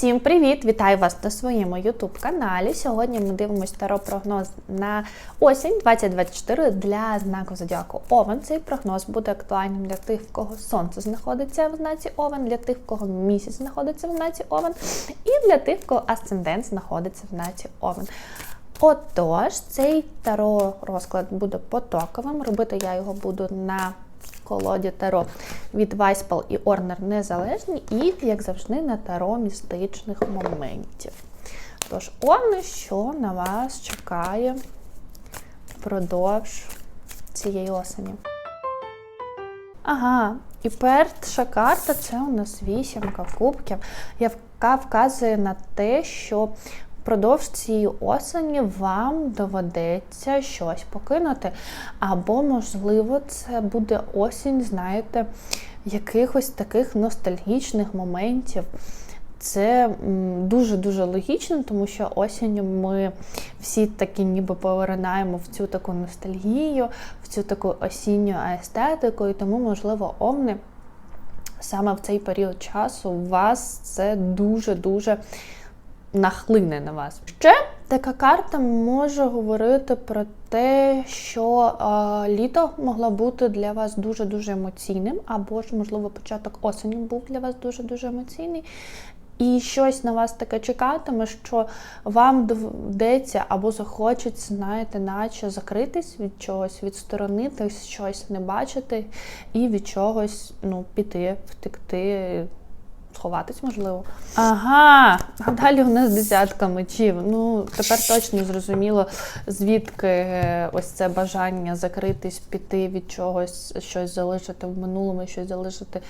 Всім привіт! Вітаю вас на своєму youtube каналі. Сьогодні ми дивимося таро прогноз на осінь 2024 для знаку Зодіаку Овен. Цей прогноз буде актуальним для тих, в кого сонце знаходиться в знаці Овен, для тих, в кого місяць знаходиться в знаці Овен, і для тих, в кого асцендент знаходиться в знаці Овен. Отож, цей таро розклад буде потоковим. Робити я його буду на колоді Таро від Вайспал і Орнер Незалежні, і, як завжди, на таро містичних моментів. Тож, Овни, що на вас чекає впродовж цієї осені. Ага, і перша карта це у нас вісімка кубків, яка вказує на те, що впродовж цієї осені вам доведеться щось покинути. Або, можливо, це буде осінь, знаєте, якихось таких ностальгічних моментів. Це дуже-дуже логічно, тому що осінню ми всі такі ніби поверинаємо в цю таку ностальгію, в цю таку осінню естетику, і тому, можливо, овни саме в цей період часу у вас це дуже-дуже нахлине на вас. Ще така карта може говорити про те, що е, літо могло бути для вас дуже-дуже емоційним, або ж, можливо, початок осені був для вас дуже-дуже емоційний. І щось на вас таке чекатиме, що вам доведеться або захочеться, знаєте, наче закритись від чогось, відсторонитись, щось не бачити, і від чогось ну, піти, втекти, сховатись, можливо. Ага, а далі у нас десятка мечів. Ну, тепер точно зрозуміло, звідки ось це бажання закритись, піти від чогось, щось залишити в минулому, щось залишити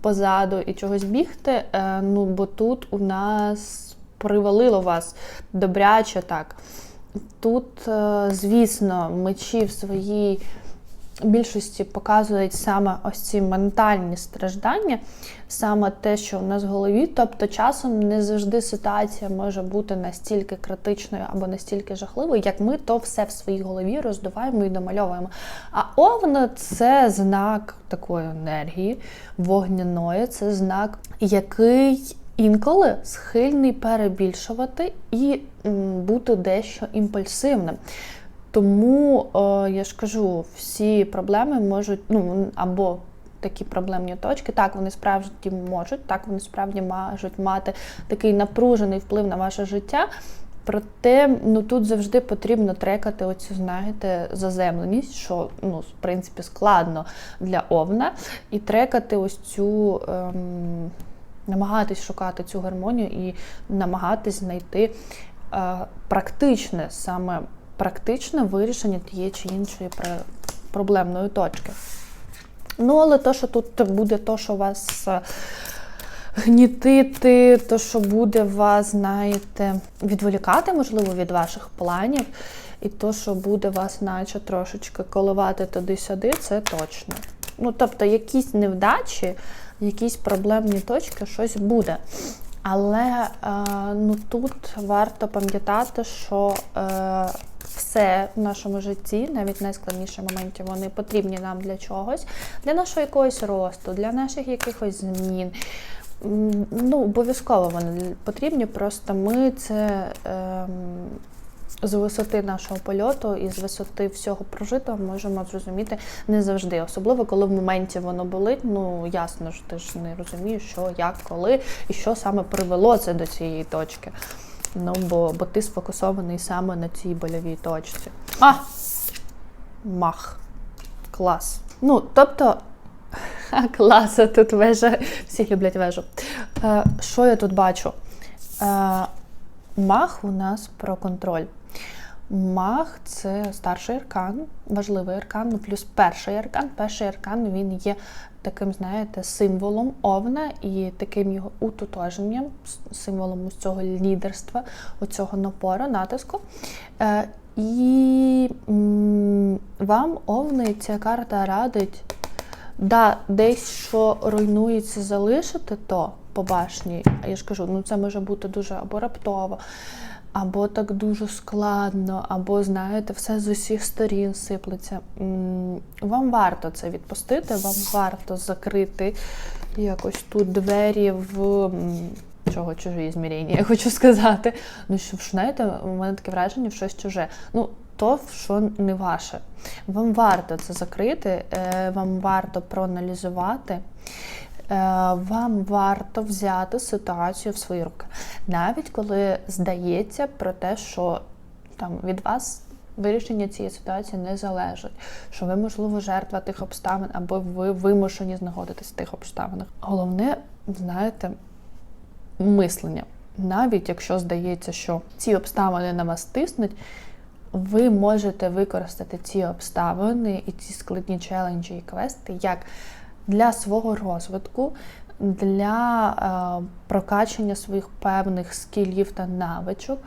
позаду і чогось бігти. Е, ну, бо тут у нас привалило вас добряче так. Тут, е, звісно, мечі в своїй більшості показують саме ось ці ментальні страждання, саме те, що в нас в голові. Тобто, часом не завжди ситуація може бути настільки критичною або настільки жахливою, як ми то все в своїй голові роздуваємо і домальовуємо. А овна це знак такої енергії, вогняної, це знак, який. Інколи схильний перебільшувати і бути дещо імпульсивним. Тому я ж кажу, всі проблеми можуть, ну або такі проблемні точки, так вони справді можуть, так вони справді можуть мати такий напружений вплив на ваше життя. Проте ну тут завжди потрібно трекати оцю, знаєте, заземленість, що ну, в принципі складно для овна, і трекати ось цю, ем, намагатись шукати цю гармонію і намагатись знайти е, практичне саме практичне вирішення тієї чи іншої проблемної точки. Ну, але то, що тут буде то, що вас е, гнітити, то, що буде вас, знаєте, відволікати, можливо, від ваших планів, і то, що буде вас, наче трошечки коливати туди-сюди, це точно. Ну, тобто, якісь невдачі, якісь проблемні точки, щось буде. Але е, ну, тут варто пам'ятати, що е, все в нашому житті, навіть найскладніші моменти, вони потрібні нам для чогось, для нашого якогось росту, для наших якихось змін. Ну, Обов'язково вони потрібні, просто ми це. Ем, з висоти нашого польоту і з висоти всього прожитого можемо зрозуміти не завжди. Особливо, коли в моменті воно болить, ну ясно ж, ти ж не розумієш, що, як, коли і що саме привело це до цієї точки. Ну, бо бо ти сфокусований саме на цій больовій точці. А! Мах. Клас. Ну, тобто, клас, тут вежа. Всі люблять вежу. Е, Що я тут бачу? Е, Мах у нас про контроль. Мах це старший аркан, важливий аркан, ну плюс перший аркан. Перший аркан він є таким, знаєте, символом овна і таким його утотоженням, символом ось цього лідерства, оцього напору, натиску. Е, І вам овни ця карта радить, да, десь що руйнується, залишити то по башні. А я ж кажу, ну це може бути дуже або раптово або так дуже складно, або, знаєте, все з усіх сторін сиплеться. Вам варто це відпустити, вам варто закрити якось тут двері в чого чужі зміріння, я хочу сказати. Ну що знаєте, у мене таке враження, що щось чуже. Ну, то, що не ваше. Вам варто це закрити, е, вам варто проаналізувати. Е, Вам варто взяти ситуацію в свої руки, навіть коли здається про те, що там від вас вирішення цієї ситуації не залежить, що ви, можливо, жертва тих обставин, або ви вимушені знаходитись в тих обставинах. Головне, знаєте, мислення. Навіть якщо здається, що ці обставини на вас тиснуть, ви можете використати ці обставини і ці складні челенджі і квести як для свого розвитку, для е, прокачання своїх певних скілів та навичок,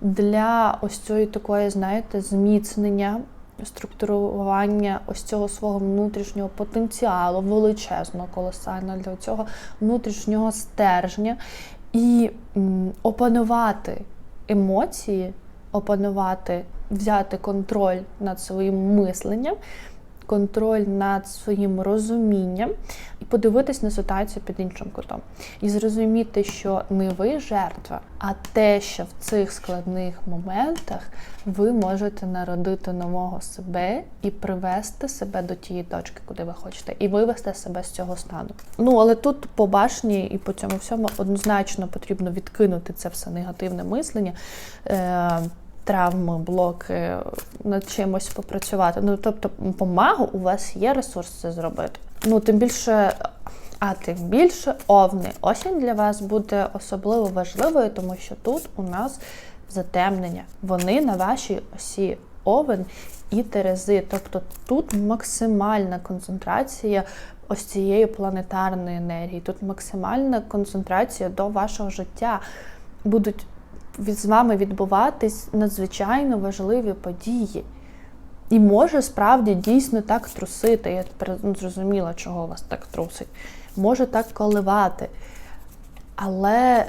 для ось цієї такої, знаєте, зміцнення, структурування ось цього свого внутрішнього потенціалу, величезного, колосального для цього внутрішнього стержня. І опанувати емоції, опанувати, взяти контроль над своїм мисленням, контроль над своїм розумінням і подивитись на ситуацію під іншим кутом. І зрозуміти, що не ви жертва, а те, що в цих складних моментах ви можете народити нового себе і привести себе до тієї точки, куди ви хочете, і вивести себе з цього стану. Ну але тут по башні і по цьому всьому однозначно потрібно відкинути це все негативне мислення. Е- Травми, блоки, над чимось попрацювати. Ну, тобто, по магу у вас є ресурс це зробити. Ну, тим більше, а тим більше овни. Осінь для вас буде особливо важливою, тому що тут у нас затемнення. Вони на вашій осі овен і терези. Тобто тут максимальна концентрація ось цієї планетарної енергії, тут максимальна концентрація до вашого життя. Будуть з вами відбуватись надзвичайно важливі події. І може справді дійсно так трусити. Я тепер ну, зрозуміла, чого вас так трусить. Може так коливати. Але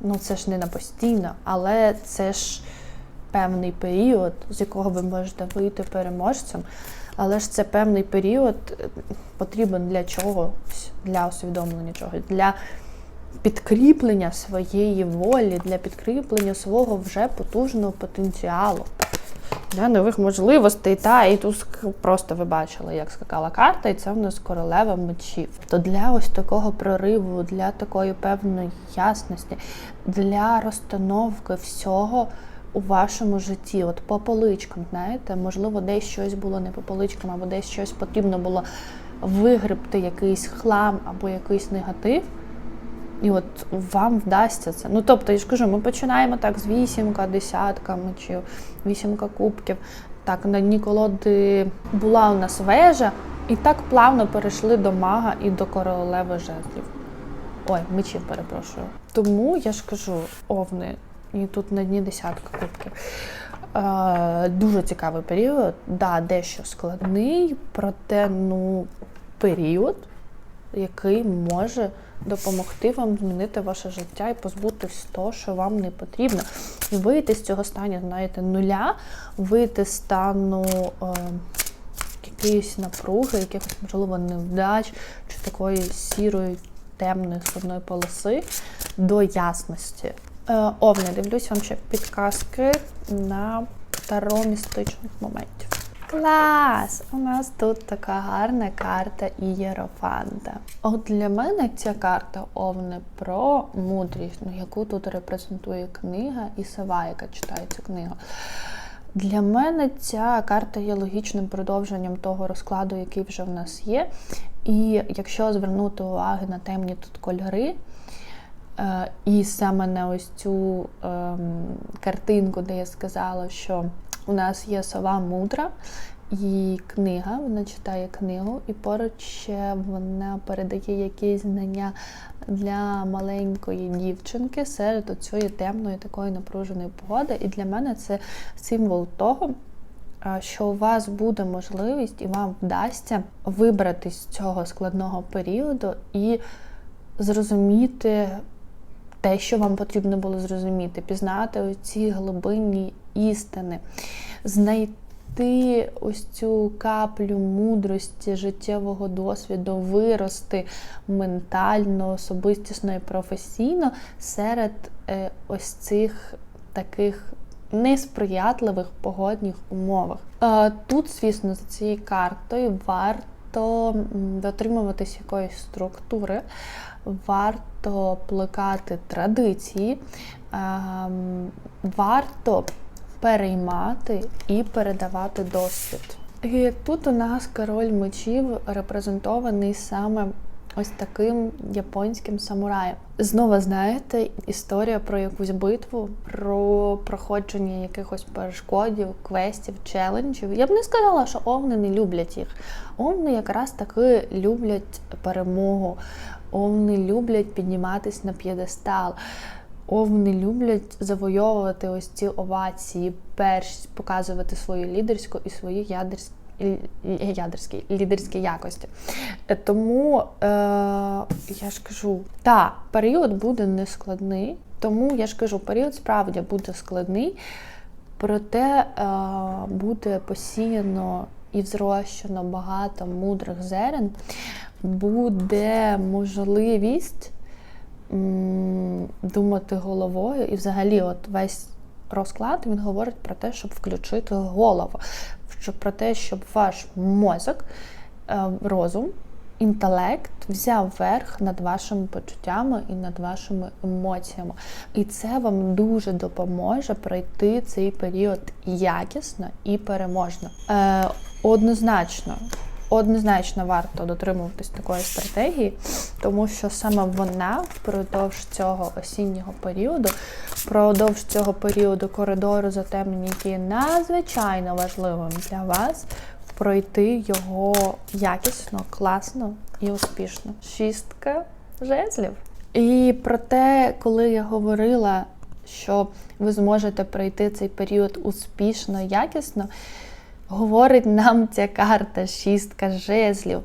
ну, це ж не на постійно, але це ж певний період, з якого ви можете вийти переможцем. Але ж це певний період е, потрібен для чогось, для усвідомлення чогось, для підкріплення своєї волі, для підкріплення свого вже потужного потенціалу. Для нових можливостей, та і тут просто ви бачили, як скакала карта, і це в нас королева мечів. То для ось такого прориву, для такої певної ясності, для розстановки всього у вашому житті, от по поличкам, знаєте, можливо, десь щось було не по поличкам, або десь щось потрібно було вигребти, якийсь хлам або якийсь негатив. І от вам вдасться це. Ну, тобто, я ж кажу, ми починаємо так з вісімка, десятка мечів, вісімка кубків. Так, на дні колоди була у нас вежа, і так плавно перейшли до мага і до королеви жезлів. Ой, мечів перепрошую. Тому я ж кажу, овни, і тут на дні десятка кубків. Е, дуже цікавий період, да, дещо складний, проте ну, період, який може допомогти вам змінити ваше життя і позбутись того, що вам не потрібно. І вийти з цього стану, знаєте, нуля, вийти з стану е, якоїсь напруги, якихось, можливо, невдач чи такої сірої, темної складної полоси до ясності. Е, Овне, дивлюсь вам ще підказки на таро містичних моментів. Клас! У нас тут така гарна карта Ієрофанта. От для мене ця карта овне про мудрість, ну, яку тут репрезентує книга і сова, яка читає цю книгу. Для мене ця карта є логічним продовженням того розкладу, який вже в нас є. І якщо звернути увагу на темні тут кольори, е, і саме на ось цю ем, картинку, де я сказала, що у нас є сова мудра і книга, вона читає книгу, і поруч ще вона передає якісь знання для маленької дівчинки серед цієї темної такої напруженої погоди. І для мене це символ того, що у вас буде можливість і вам вдасться вибратись з цього складного періоду і зрозуміти те, що вам потрібно було зрозуміти, пізнати ці глибинні істини, знайти знайти ось цю каплю мудрості, життєвого досвіду, вирости ментально, особистісно і професійно серед е, ось цих таких несприятливих погодних умовах. Е, Тут, звісно, за цією картою варто м, дотримуватись якоїсь структури, варто плекати традиції, ем, варто переймати і передавати досвід. І тут у нас король мечів репрезентований саме ось таким японським самураєм. Знову знаєте, історія про якусь битву, про проходження якихось перешкодів, квестів, челенджів. Я б не сказала, що овни не люблять їх. Овни якраз таки люблять перемогу, овни люблять підніматись на п'єдестал. Овни люблять завойовувати ось ці овації, перш показувати свою лідерську і свої ядерські. Ядерські лідерські якості. Е, Тому е, я ж кажу, та період буде нескладний, тому я ж кажу, період справді буде складний, проте е, буде посіяно і взрощено багато мудрих зерен, буде можливість м, думати головою, і взагалі, от весь розклад він говорить про те, щоб включити голову, щоб про те, щоб ваш мозок, е, розум, інтелект взяв верх над вашими почуттями і над вашими емоціями. І це вам дуже допоможе пройти цей період якісно і переможно. Е, однозначно. Однозначно варто дотримуватись такої стратегії, тому що саме вона впродовж цього осіннього періоду, впродовж цього періоду коридору затемнення, який є надзвичайно важливим для вас, пройти його якісно, класно і успішно. Шістка жезлів. І про те, коли я говорила, що ви зможете пройти цей період успішно, якісно говорить нам ця карта шістка жезлів.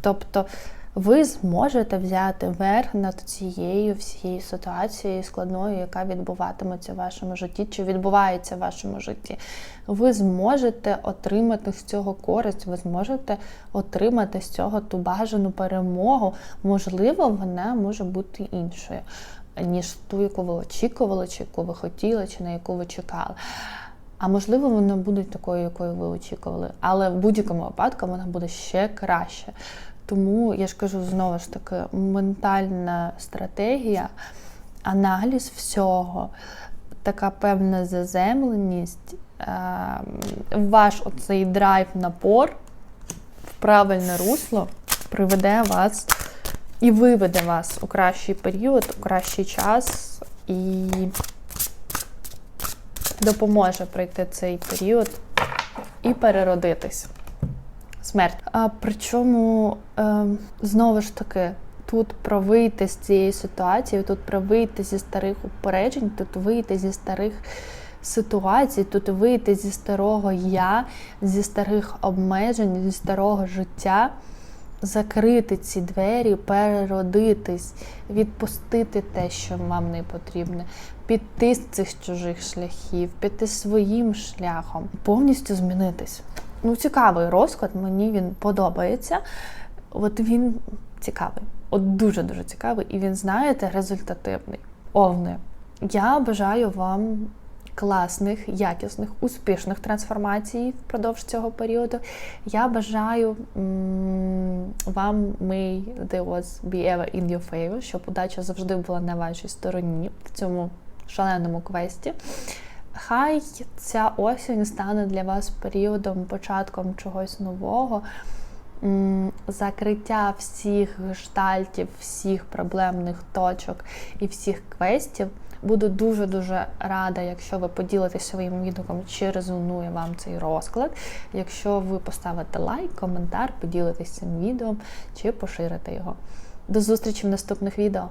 Тобто ви зможете взяти верх над цією всією ситуацією складною, яка відбуватиметься в вашому житті, чи відбувається в вашому житті. Ви зможете отримати з цього користь, ви зможете отримати з цього ту бажану перемогу. Можливо, вона може бути іншою, ніж ту, яку ви очікували, чи яку ви хотіли, чи на яку ви чекали. А можливо, вона буде такою, якою ви очікували. Але в будь-якому випадку вона буде ще краще. Тому я ж кажу знову ж таки, ментальна стратегія, аналіз всього, така певна заземленість, ваш оцей драйв, напор в правильне русло приведе вас і виведе вас у кращий період, у кращий час. І допоможе пройти цей період і переродитись. Смерть. А причому, е, знову ж таки, тут про вийти з цієї ситуації, тут про вийти зі старих упереджень, тут вийти зі старих ситуацій, тут вийти зі старого я, зі старих обмежень, зі старого життя. Закрити ці двері, переродитись, відпустити те, що вам не потрібне, піти з цих чужих шляхів, піти своїм шляхом, повністю змінитись. Ну, цікавий розклад, мені він подобається. От він цікавий, от дуже-дуже цікавий, і він, знаєте, результативний. Овни. Я бажаю вам класних, якісних, успішних трансформацій впродовж цього періоду. Я бажаю вам may the odds be ever in your favor, щоб удача завжди була на вашій стороні в цьому шаленому квесті. Хай ця осінь стане для вас періодом, початком чогось нового, закриття всіх гештальтів, всіх проблемних точок і всіх квестів. Буду дуже-дуже рада, якщо ви поділитесь своїм відгуком, чи резонує вам цей розклад. Якщо ви поставите лайк, коментар, поділитесь цим відео чи поширите його. До зустрічі в наступних відео.